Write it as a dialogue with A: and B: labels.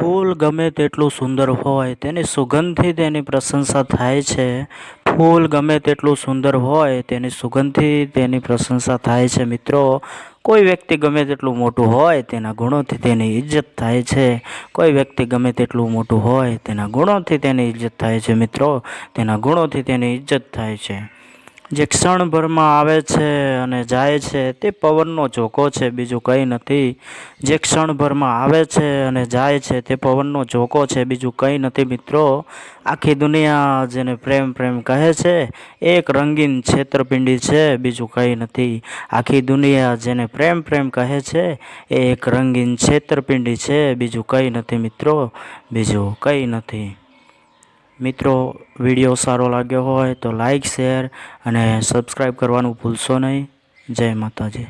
A: ફૂલ ગમે તેટલું સુંદર હોય, તેની સુગંધથી તેની પ્રશંસા થાય છે. ફૂલ ગમે તેટલું સુંદર હોય, તેની સુગંધથી તેની પ્રશંસા થાય છે. મિત્રો, કોઈ વ્યક્તિ ગમે તેટલું મોટું હોય, તેના ગુણોથી તેની ઇજ્જત થાય છે. કોઈ વ્યક્તિ ગમે તેટલું મોટું હોય, તેના ગુણોથી તેની ઇજ્જત થાય છે. મિત્રો, તેના ગુણોથી તેની ઇજ્જત થાય છે. જે ક્ષણભરમાં આવે છે અને જાય છે, તે પવનનો ઝોકો છે, બીજું કંઈ નથી. જે ક્ષણભરમાં આવે છે અને જાય છે, તે પવનનો ઝોકો છે, બીજું કંઈ નથી. મિત્રો, આખી દુનિયા જેને પ્રેમ પ્રેમ કહે છે એક રંગીન છેતરપિંડી છે, બીજું કંઈ નથી. આખી દુનિયા જેને પ્રેમ પ્રેમ કહે છે, એ એક રંગીન છેતરપિંડી છે, બીજું કંઈ નથી. મિત્રો, બીજું કંઈ નથી. મિત્રો, વીડિયો સારો લાગ્યો હોય તો લાઈક, શેર અને સબસ્ક્રાઈબ કરવાનું ભૂલશો નહીં. જય માતાજી.